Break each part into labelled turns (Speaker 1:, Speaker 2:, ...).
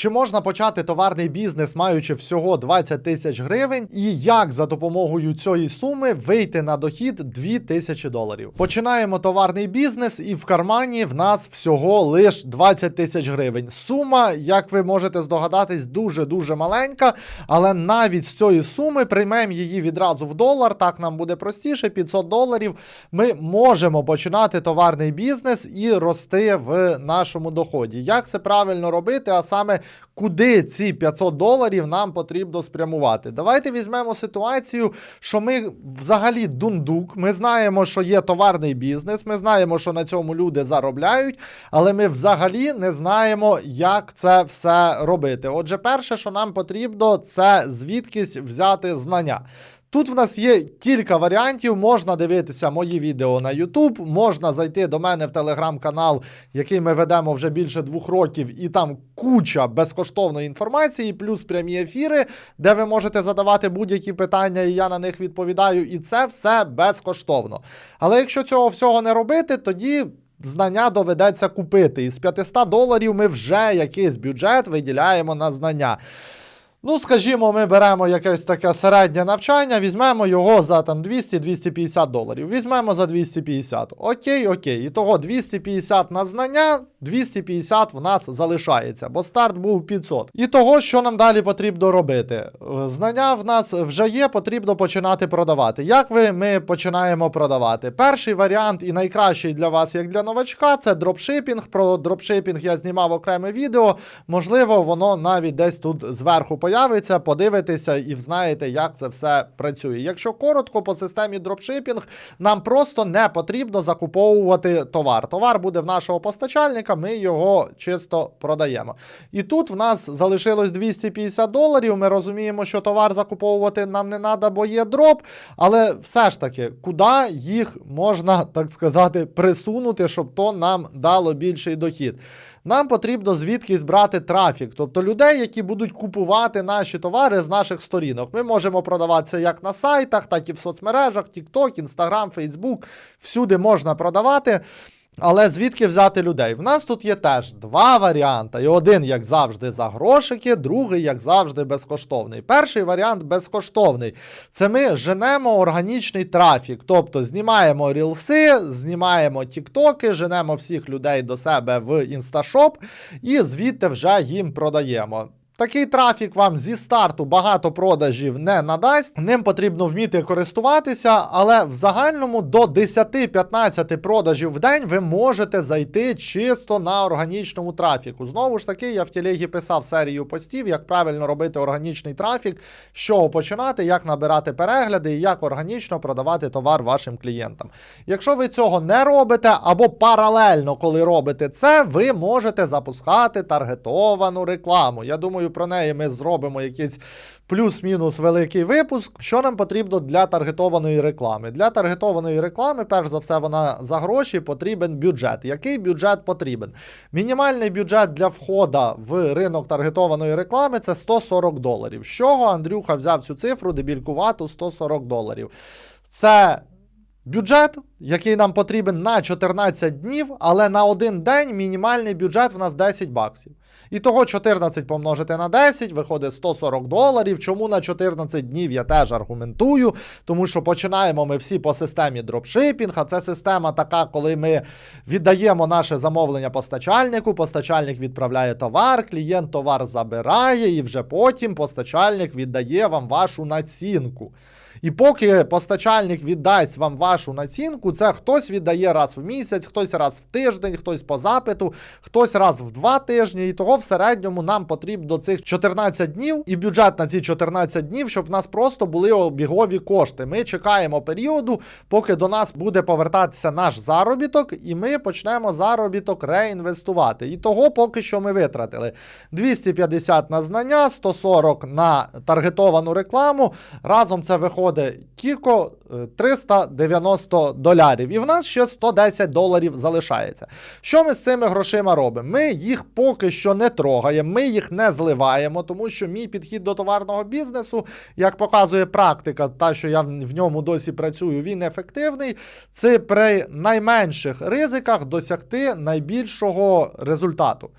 Speaker 1: Чи можна почати товарний бізнес, маючи всього 20 тисяч гривень, і як за допомогою цієї суми вийти на дохід 2 тисячі доларів? Починаємо товарний бізнес, і в кармані в нас всього лиш 20 тисяч гривень. Сума, як ви можете здогадатись, дуже дуже маленька, але навіть з цієї суми приймемо її відразу в долар. Так нам буде простіше, 500 доларів. Ми можемо починати товарний бізнес і рости в нашому доході. Як це правильно робити? А саме куди ці 500 доларів нам потрібно спрямувати? Давайте візьмемо ситуацію, що ми взагалі дундук. Ми знаємо, що є товарний бізнес, ми знаємо, що на цьому люди заробляють, але ми взагалі не знаємо, як це все робити. Отже, перше, що нам потрібно, це звідкись взяти знання. Тут в нас є кілька варіантів. Можна дивитися мої відео на YouTube, можна зайти до мене в телеграм-канал, який ми ведемо вже більше двох років, і там куча безкоштовної інформації, плюс прямі ефіри, де ви можете задавати будь-які питання, і я на них відповідаю. І це все безкоштовно. Але якщо цього всього не робити, тоді. Знання доведеться купити. І з 500 доларів ми вже якийсь бюджет виділяємо на знання. Ну, скажімо, ми беремо якесь таке середнє навчання, візьмемо його за там 200-250 доларів. Візьмемо за 250. Окей, окей. І того 250 на знання, 250 в нас залишається, бо старт був 500. І того, що нам далі потрібно робити? Знання в нас вже є, потрібно починати продавати. Як ви ми починаємо продавати? Перший варіант і найкращий для вас, як для новачка, це дропшипінг. Про дропшипінг я знімав окреме відео. Можливо, воно навіть десь тут зверху появиться, подивитеся і знаєте, як це все працює. Якщо коротко по системі дропшипінг, нам просто не потрібно закуповувати товар. Товар буде в нашого постачальника, ми його чисто продаємо. І тут в нас залишилось 250 доларів. Ми розуміємо, що товар закуповувати нам не треба, бо є дроп. Але все ж таки, куди їх можна, так сказати, присунути, щоб то нам дало більший дохід? Нам потрібно звідкись брати трафік, тобто людей, які будуть купувати наші товари з наших сторінок. Ми можемо продаватися як на сайтах, так і в соцмережах, TikTok, Instagram, Facebook. Всюди можна продавати. Але звідки взяти людей? В нас тут є теж два варіанти. І один, як завжди, за грошики, другий, як завжди, безкоштовний. Перший варіант безкоштовний. Це ми женемо органічний трафік. Тобто знімаємо рілси, знімаємо тіктоки, женемо всіх людей до себе в інсташоп і звідти вже їм продаємо. Такий трафік вам зі старту багато продажів не надасть. Ним потрібно вміти користуватися, але в загальному до 10-15 продажів в день ви можете зайти чисто на органічному трафіку. Знову ж таки, я в тілегі писав серію постів, як правильно робити органічний трафік, з чого починати, як набирати перегляди і як органічно продавати товар вашим клієнтам. Якщо ви цього не робите, або паралельно, коли робите це, ви можете запускати таргетовану рекламу. Я думаю, про неї ми зробимо якийсь плюс-мінус великий випуск. Що нам потрібно для таргетованої реклами? Для таргетованої реклами, перш за все, вона за гроші потрібен бюджет. Який бюджет потрібен? Мінімальний бюджет для входа в ринок таргетованої реклами це 140 доларів. З чого Андрюха взяв цю цифру, дебількувату 140 доларів. Це Бюджет, який нам потрібен на 14 днів, але на один день мінімальний бюджет в нас 10 баксів. І того 14 помножити на 10 виходить 140 доларів. Чому на 14 днів я теж аргументую? Тому що починаємо ми всі по системі дропшипінг, а це система така, коли ми віддаємо наше замовлення постачальнику, постачальник відправляє товар, клієнт товар забирає, і вже потім постачальник віддає вам вашу націнку. І поки постачальник віддасть вам вашу націнку, це хтось віддає раз в місяць, хтось раз в тиждень, хтось по запиту, хтось раз в два тижні. І того в середньому нам потрібно цих 14 днів і бюджет на ці 14 днів, щоб в нас просто були обігові кошти. Ми чекаємо періоду, поки до нас буде повертатися наш заробіток, і ми почнемо заробіток реінвестувати. І того поки що ми витратили 250 на знання, 140 на таргетовану рекламу. Разом це виходить кіко е, 390 долярів. І в нас ще 110 доларів залишається. Що ми з цими грошима робимо? Ми їх поки що не трогаємо, ми їх не зливаємо, тому що мій підхід до товарного бізнесу, як показує практика, та що я в ньому досі працюю, він ефективний. Це при найменших ризиках досягти найбільшого результату.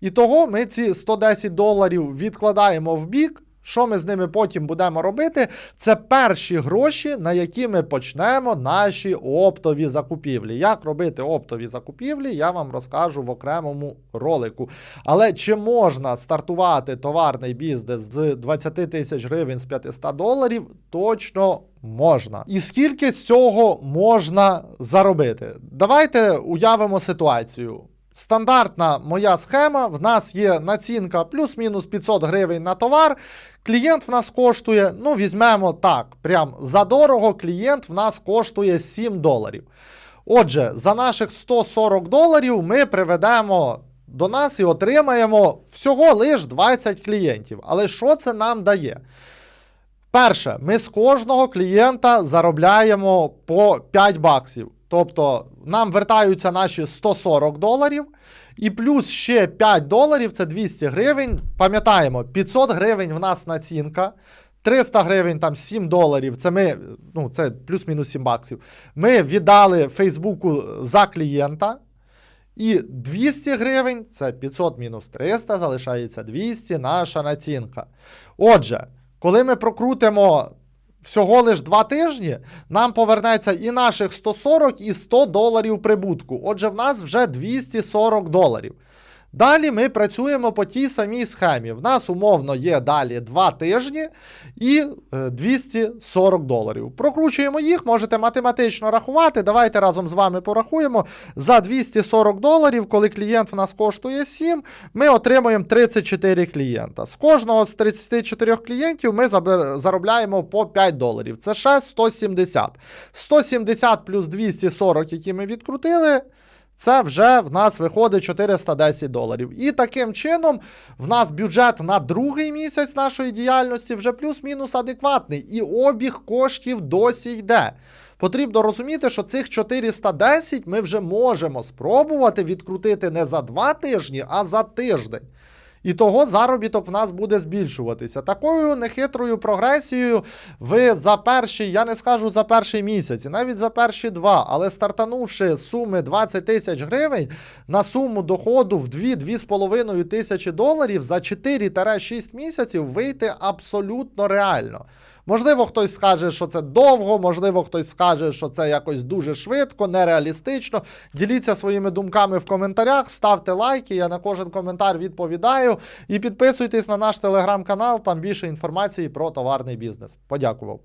Speaker 1: І того ми ці 110 доларів відкладаємо в бік. Що ми з ними потім будемо робити? Це перші гроші, на які ми почнемо наші оптові закупівлі. Як робити оптові закупівлі, я вам розкажу в окремому ролику. Але чи можна стартувати товарний бізнес з 20 тисяч гривень з 500 доларів? Точно можна. І скільки з цього можна заробити? Давайте уявимо ситуацію. Стандартна моя схема. В нас є націнка плюс-мінус 500 гривень на товар. Клієнт в нас коштує, ну візьмемо так, прям задорого, клієнт в нас коштує 7 доларів. Отже, за наших 140 доларів ми приведемо до нас і отримаємо всього лиш 20 клієнтів. Але що це нам дає? Перше, ми з кожного клієнта заробляємо по 5 баксів. Тобто нам вертаються наші 140 доларів, і плюс ще 5 доларів це 200 гривень. Пам'ятаємо, 500 гривень в нас націнка. 300 гривень, там 7 доларів, це ми, ну це плюс-мінус 7 баксів. Ми віддали Фейсбуку за клієнта. І 200 гривень це 500 мінус 300, залишається 200 наша націнка. Отже, коли ми прокрутимо всього лиш два тижні, нам повернеться і наших 140, і 100 доларів прибутку. Отже, в нас вже 240 доларів. Далі ми працюємо по тій самій схемі. В нас умовно є далі 2 тижні і е, 240 доларів. Прокручуємо їх, можете математично рахувати. Давайте разом з вами порахуємо. За 240 доларів, коли клієнт в нас коштує 7, ми отримуємо 34 клієнта. З кожного з 34 клієнтів ми заробляємо по 5 доларів. Це ще 170. 170 плюс 240, які ми відкрутили. Це вже в нас виходить 410 доларів. І таким чином в нас бюджет на другий місяць нашої діяльності вже плюс-мінус адекватний. І обіг коштів досі йде. Потрібно розуміти, що цих 410 ми вже можемо спробувати відкрутити не за два тижні, а за тиждень. І того заробіток в нас буде збільшуватися. Такою нехитрою прогресією ви за перший, я не скажу за перший місяць, і навіть за перші два, але стартанувши з суми 20 тисяч гривень на суму доходу в 2-2,5 тисячі доларів за 4-6 місяців вийти абсолютно реально. Можливо, хтось скаже, що це довго, можливо, хтось скаже, що це якось дуже швидко, нереалістично. Діліться своїми думками в коментарях, ставте лайки, я на кожен коментар відповідаю. І підписуйтесь на наш телеграм-канал, там більше інформації про товарний бізнес. Подякував.